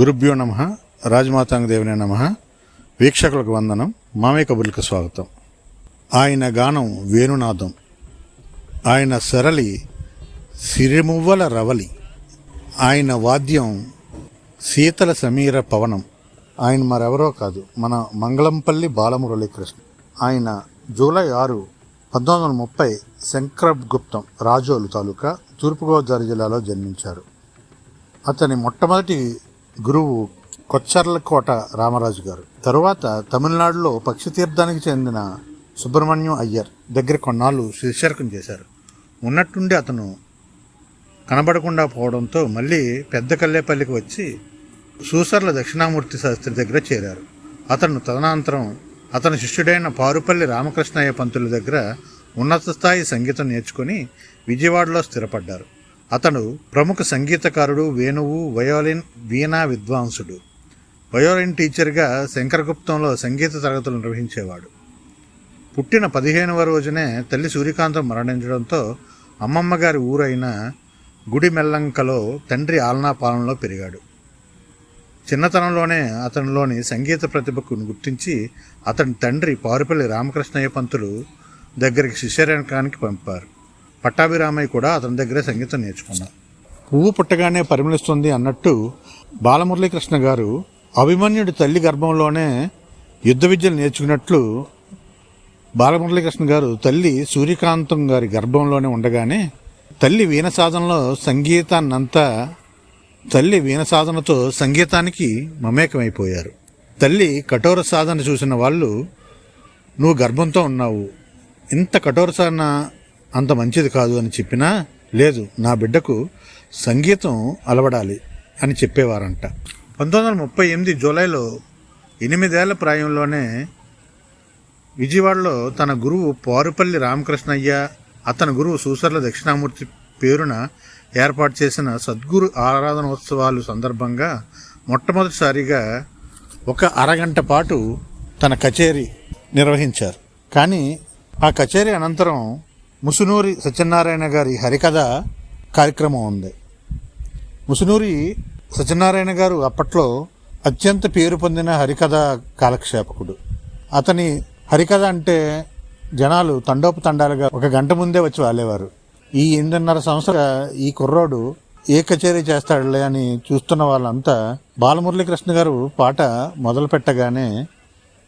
గురుభ్యో నమ రాజమాతాంగ దేవునే నమ. వీక్షకులకు వందనం మామయ్య కబుర్లకు స్వాగతం. ఆయన గానం వేణునాదం. ఆయన సరళి సిరిమువ్వల రవలి. ఆయన వాద్యం శీతల సమీర పవనం. ఆయన మరెవరో కాదు మన మంగళంపల్లి బాలమురళీకృష్ణ. ఆయన జూలై ఆరు పంతొమ్మిది వందల ముప్పై శంకరగుప్తం రాజోలు తాలూకా తూర్పుగోదావరి జిల్లాలో జన్మించారు. అతని మొట్టమొదటి గురువు కొచ్చర్లకోట రామరాజు గారు. తరువాత తమిళనాడులో పక్షితీర్థానికి చెందిన సుబ్రహ్మణ్యం అయ్యర్ దగ్గర కొన్నాళ్ళు శిష్యర్కం చేశారు. ఉన్నట్టుండి అతను కనబడకుండా పోవడంతో మళ్ళీ పెద్ద కల్లేపల్లికి వచ్చి సూసర్ల దక్షిణామూర్తి శాస్త్రి దగ్గర చేరారు. అతను తదనంతరం అతని శిష్యుడైన పారుపల్లి రామకృష్ణయ్య పంతుల దగ్గర ఉన్నత స్థాయి సంగీతం నేర్చుకుని విజయవాడలో స్థిరపడ్డారు. అతడు ప్రముఖ సంగీతకారుడు వేణువు వయోలిన్ వీణా విద్వాంసుడు. వయోలిన్ టీచర్గా శంకరగుప్తంలో సంగీత తరగతులు నిర్వహించేవాడు. పుట్టిన పదిహేనవ రోజునే తల్లి సూర్యకాంతం మరణించడంతో అమ్మమ్మగారి ఊరైన గుడిమెల్లంకలో తండ్రి ఆలనాపాలనలో పెరిగాడు. చిన్నతనంలోనే అతనిలోని సంగీత ప్రతిభకు గుర్తించి అతని తండ్రి పారుపల్లి రామకృష్ణయ్య పంతులు దగ్గరికి శిష్యరేకానికి పంపారు. పట్టాభిరామయ్య కూడా అతని దగ్గరే సంగీతం నేర్చుకున్నారు పువ్వు పుట్టగానే పరిమళిస్తుంది అన్నట్టు బాలమురళీకృష్ణ గారు అభిమన్యుడి తల్లి గర్భంలోనే యుద్ధ విద్యలు నేర్చుకున్నట్లు బాలమురళీకృష్ణ గారు తల్లి సూర్యకాంతం గారి గర్భంలోనే ఉండగానే తల్లి వీణ సాధనలో సంగీతాన్నంతా తల్లి వీణ సాధనతో సంగీతానికి మమేకమైపోయారు. తల్లి కఠోర సాధన చూసిన వాళ్ళు నువ్వు గర్భంతో ఉన్నావు. ఇంత కఠోర సాధన అంత మంచిది కాదు అని చెప్పినా లేదు నా బిడ్డకు సంగీతం అలవడాలి అని చెప్పేవారంట. పంతొమ్మిది వందల ముప్పై ఎనిమిది జూలైలో ఎనిమిదేళ్ళ ప్రాయంలోనే విజయవాడలో తన గురువు పారుపల్లి రామకృష్ణయ్య అతని గురువు సూసర్ల దక్షిణామూర్తి పేరున ఏర్పాటు చేసిన సద్గురు ఆరాధనోత్సవాలు సందర్భంగా మొట్టమొదటిసారిగా ఒక అరగంట పాటు తన కచేరీ నిర్వహించారు. కానీ ఆ కచేరీ అనంతరం ముసునూరి సత్యనారాయణ గారి హరికథ కార్యక్రమం ఉంది. ముసునూరి సత్యనారాయణ గారు అప్పట్లో అత్యంత పేరు పొందిన హరికథ కాలక్షేపకుడు. అతని హరికథ అంటే జనాలు తండోపతండాలుగా ఒక గంట ముందే వచ్చి వాలేవారు. ఈ ఎనిమిదిన్నర సంవత్సర ఈ కుర్రోడు ఏ కచేరీ చేస్తాడులే అని చూస్తున్న వాళ్ళంతా బాలమురళీకృష్ణ గారు పాట మొదలు పెట్టగానే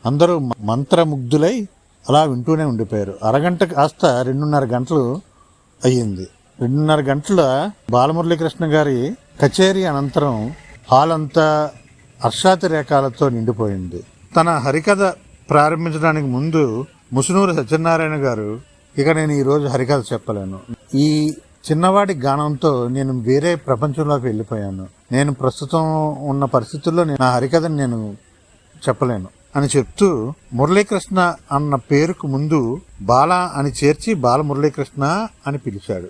అందరూ మంత్రముగ్ధులై అలా వింటూనే ఉండిపోయారు. అరగంట కాస్త రెండున్నర గంటలు అయ్యింది. రెండున్నర గంటల బాలమురళీకృష్ణ గారి కచేరీ అనంతరం హాల్ అంతా హర్షాతిరేకాలతో నిండిపోయింది. తన హరికథ ప్రారంభించడానికి ముందు ముసునూరు సత్యనారాయణ గారు ఇక నేను ఈరోజు హరికథ చెప్పలేను. ఈ చిన్నవాడి గానంతో నేను వేరే ప్రపంచంలోకి వెళ్ళిపోయాను. నేను ప్రస్తుతం ఉన్న పరిస్థితుల్లో నా హరికథను నేను చెప్పలేను. అని చెప్తూ మురళీకృష్ణ అన్న పేరుకు ముందు బాల అని చేర్చి బాలమురళీకృష్ణ అని పిలిచాడు.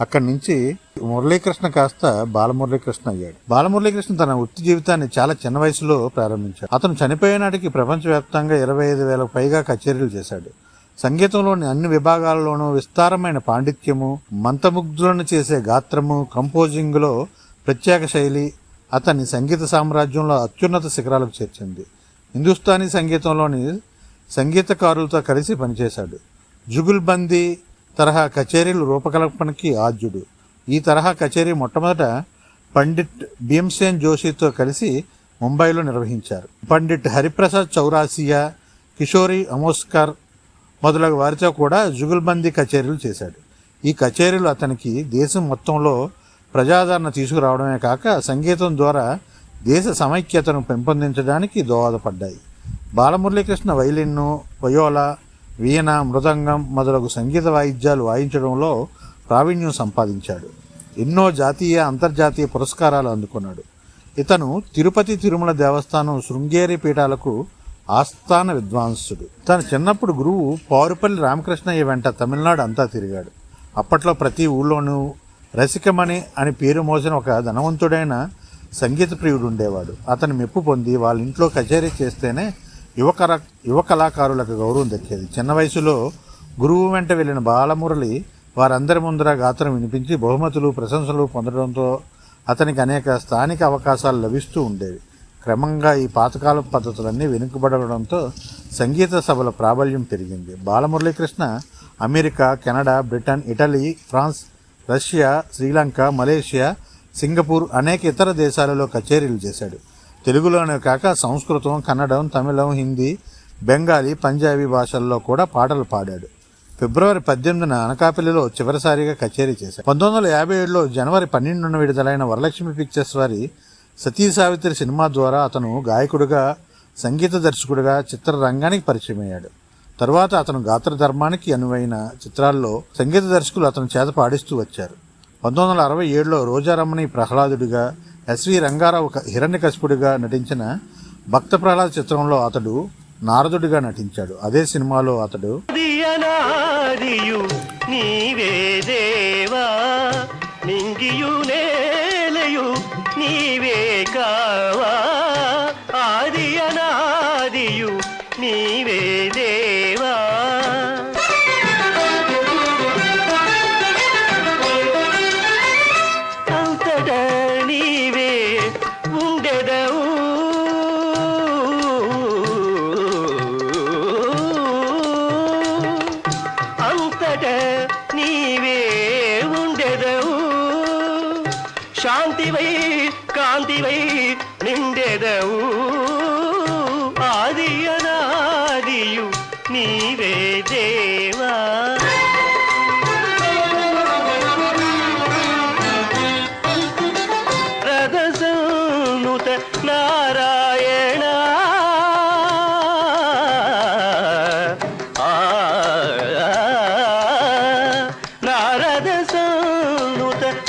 అక్కడి నుంచి మురళీకృష్ణ కాస్త బాలమురళీకృష్ణ అయ్యాడు. బాలమురళీకృష్ణ తన వృత్తి జీవితాన్ని చాలా చిన్న వయసులో ప్రారంభించాడు. అతను చనిపోయే నాటికి ప్రపంచవ్యాప్తంగా ఇరవై ఐదు వేలకు పైగా కచేరీలు చేశాడు. సంగీతంలోని అన్ని విభాగాల్లోనూ విస్తారమైన పాండిత్యము మంతముగ్ధులను చేసే గాత్రము కంపోజింగ్లో ప్రత్యేక శైలి అతని సంగీత సామ్రాజ్యంలో అత్యున్నత శిఖరాలకు చేర్చింది. హిందుస్థానీ సంగీతంలోని సంగీతకారులతో కలిసి పనిచేశాడు. జుగుల్బందీ తరహా కచేరీలు రూపకల్పనకి ఆద్యుడు. ఈ తరహా కచేరీ మొట్టమొదట పండిట్ భీమ్సేన్ జోషితో కలిసి ముంబైలో నిర్వహించారు. పండిట్ హరిప్రసాద్ చౌరాసియా కిషోరి అమోస్కర్ మొదలగు వారితో కూడా జుగుల్బందీ కచేరీలు చేశాడు. ఈ కచేరీలు అతనికి దేశం మొత్తంలో ప్రజాదరణ తీసుకురావడమే కాక సంగీతం ద్వారా దేశ సమైక్యతను పెంపొందించడానికి దోహదపడ్డాయి. బాలమురళీకృష్ణ వైలిన్ను వయోలా వీణ మృదంగం మొదలగు సంగీత వాయిద్యాలు వాయించడంలో ప్రావీణ్యం సంపాదించాడు. ఎన్నో జాతీయ అంతర్జాతీయ పురస్కారాలు అందుకున్నాడు. ఇతను తిరుపతి తిరుమల దేవస్థానం శృంగేరి పీఠాలకు ఆస్థాన విద్వాంసుడు. తన చిన్నప్పుడు గురువు పారుపల్లి రామకృష్ణయ్య వెంట తమిళనాడు అంతా తిరిగాడు. అప్పట్లో ప్రతి ఊళ్ళోనూ రసికమణి అని పేరు మోసిన ఒక ధనవంతుడైన సంగీత ప్రియుడు ఉండేవాడు. అతను మెప్పు పొంది వాళ్ళ ఇంట్లో కచేరీ చేస్తేనే యువకర యువ కళాకారులకు గౌరవం దక్కేది. చిన్న వయసులో గురువు వెంట వెళ్ళిన బాలమురళి వారందరి ముందర గాత్రం వినిపించి బహుమతులు ప్రశంసలు పొందడంతో అతనికి అనేక స్థానిక అవకాశాలు లభిస్తూ ఉండేవి. క్రమంగా ఈ పాతకాలపు పద్ధతులన్నీ వెనుకబడడంతో సంగీత సభల ప్రాబల్యం పెరిగింది. Balamuralikrishna America Canada Britain Italy France Russia Sri Lanka Malaysia Singapore అనేక ఇతర దేశాలలో కచేరీలు చేశాడు. తెలుగులోనే కాక సంస్కృతం కన్నడం తమిళం హిందీ బెంగాలీ పంజాబీ భాషల్లో కూడా పాటలు పాడాడు. ఫిబ్రవరి పద్దెనిమిదిన అనకాపల్లిలో చివరిసారిగా కచేరీ చేశాడు. పంతొమ్మిది వందల యాభై ఏడులో జనవరి పన్నెండున విడుదలైన వరలక్ష్మి పిక్చర్స్ వారి సతీ సావిత్రి సినిమా ద్వారా అతను గాయకుడిగా సంగీత దర్శకుడిగా చిత్రరంగానికి పరిచయం అయ్యాడు తరువాత అతను గాత్ర ధర్మానికి అనువైన చిత్రాల్లో సంగీత దర్శకులు అతను చేత పాడిస్తూ వచ్చారు. పంతొమ్మిది వందల అరవై ఏడులో రోజారమణి ప్రహ్లాదుడిగా ఎస్వి రంగారావు హిరణ్యకశిపుడిగా నటించిన భక్త ప్రహ్లాద్ చిత్రంలో అతడు నారదుడిగా నటించాడు. అదే సినిమాలో అతడు నీవే దేవా నింగియు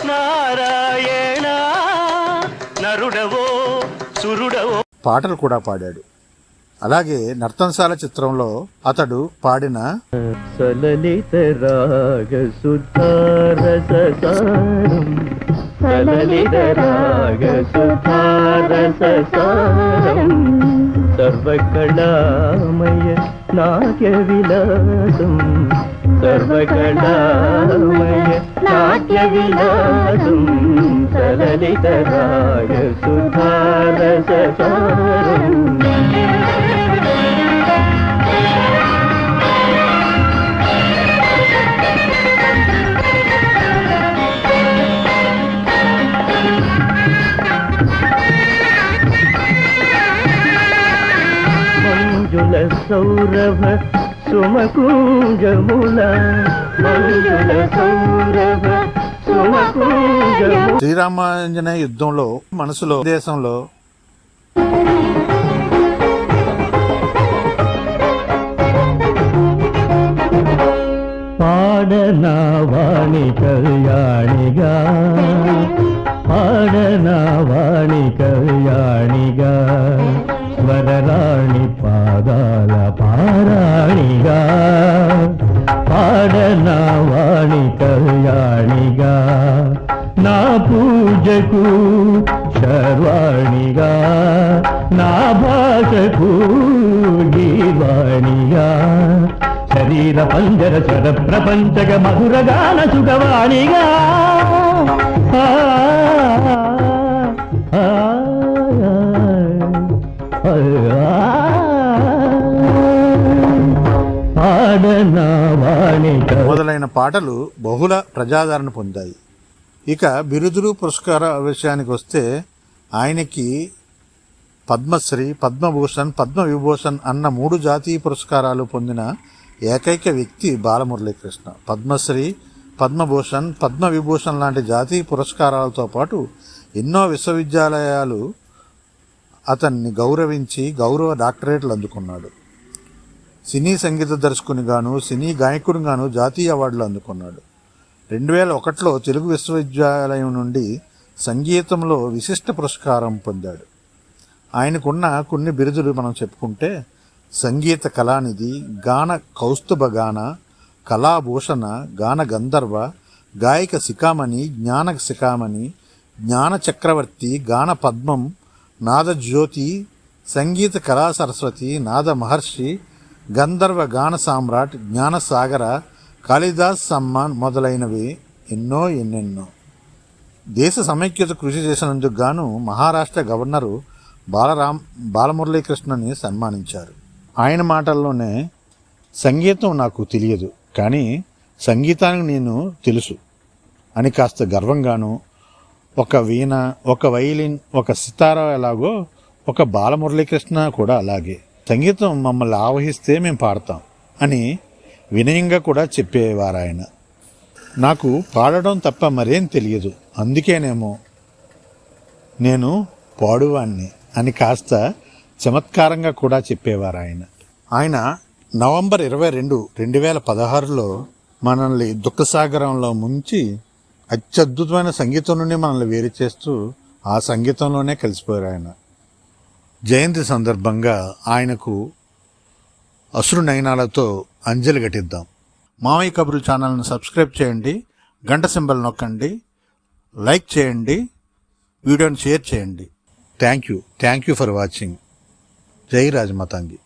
నారాయణ నరుడవో సురుడవో. పాటలు కూడా పాడాడు. అలాగే నర్తనశాల చిత్రంలో అతడు పాడిన సలలిత రాగ సుధారసారం సలలిత రాగ సుధారసారం సర్వకళామయ నాట్య విలాసం. సర్వకళామయ నాట్య విలాసం సలలిత రాగ సుధారసారం సౌరభ సుమకుంజముల మంజుల సౌరభ సుమకుంజము శ్రీరామాంజనేయ యుద్ధంలో మనసులో దేశంలో పాడనా వాణి కళ్యాణిగా. పాడనా వాణి కళ్యాణిగా. వరరాణి పాదాల పారాణిగా పాడనా వాణి కళ్యాణిగా నా పూజకు శర్వాణిగా నా భాషకు గీవాణిగా శరీర పంజర స్వర ప్రపంచక మధురగాన సుఖవాణిగా. ఆ, ఆ, ఆ, మొదలైన పాటలు బహుళ ప్రజాదరణ పొందాయి. ఇక బిరుదులు పురస్కార విషయానికి వస్తే ఆయనకి పద్మశ్రీ పద్మభూషణ్ పద్మవిభూషణ్ అన్న మూడు జాతీయ పురస్కారాలు పొందిన ఏకైక వ్యక్తి బాలమురళీకృష్ణ. పద్మశ్రీ పద్మభూషణ్ పద్మవిభూషణ్ లాంటి జాతీయ పురస్కారాలతో పాటు ఎన్నో విశ్వవిద్యాలయాలు అతన్ని గౌరవించి గౌరవ డాక్టరేట్లు అందుకున్నాడు. సినీ సంగీత దర్శకుని గాను సినీ గాయకునిగాను జాతీయ అవార్డులు అందుకున్నాడు. రెండు వేల ఒకటిలో తెలుగు విశ్వవిద్యాలయం నుండి సంగీతంలో విశిష్ట పురస్కారం పొందాడు. ఆయనకున్న కొన్ని బిరుదులు మనం చెప్పుకుంటే సంగీత కళానిధి గాన కౌస్తుభ గాన కళాభూషణ గాన గంధర్వ గాయక శిఖామణి జ్ఞాన శిఖామణి జ్ఞాన చక్రవర్తి గాన పద్మం నాదజ్యోతి సంగీత కళా సరస్వతి నాద మహర్షి గంధర్వ గాన సామ్రాట్ జ్ఞానసాగర కాళిదాస్ సమ్మాన్ మొదలైనవి ఎన్నో ఎన్నెన్నో. దేశ సమైక్యత కృషి చేసినందుకు గాను మహారాష్ట్ర గవర్నరు బాలరామ్ బాలమురళీకృష్ణని సన్మానించారు. ఆయన మాటల్లోనే సంగీతం నాకు తెలియదు కానీ సంగీతానికి నేను తెలుసు. అని కాస్త గర్వంగాను ఒక వీణ ఒక వైలిన్ ఒక సితారా ఎలాగో ఒక బాలమురళీకృష్ణ కూడా అలాగే. సంగీతం మమ్మల్ని ఆవహిస్తే మేము పాడతాం అని వినయంగా కూడా చెప్పేవారు ఆయన నాకు పాడడం తప్ప మరేం తెలియదు. అందుకేనేమో నేను పాడువాణ్ణి అని కాస్త చమత్కారంగా కూడా చెప్పేవారు ఆయన ఆయన నవంబర్ ఇరవై రెండు రెండు వేల పదహారులో మనల్ని దుఃఖసాగరంలో ముంచి అత్యద్భుతమైన సంగీతం నుండి మనల్ని వేరు చేస్తూ ఆ సంగీతంలోనే కలిసిపోయారు ఆయన జయంతి సందర్భంగా ఆయనకు అసురు నయనాలతో అంజలి ఘటిద్దాం. మామయ్య కబుర్లు ఛానల్ని సబ్స్క్రైబ్ చేయండి గంట సింబల్ నొక్కండి లైక్ చేయండి వీడియోని షేర్ చేయండి. Thank you thank you for watching జై రాజమాతాంగి.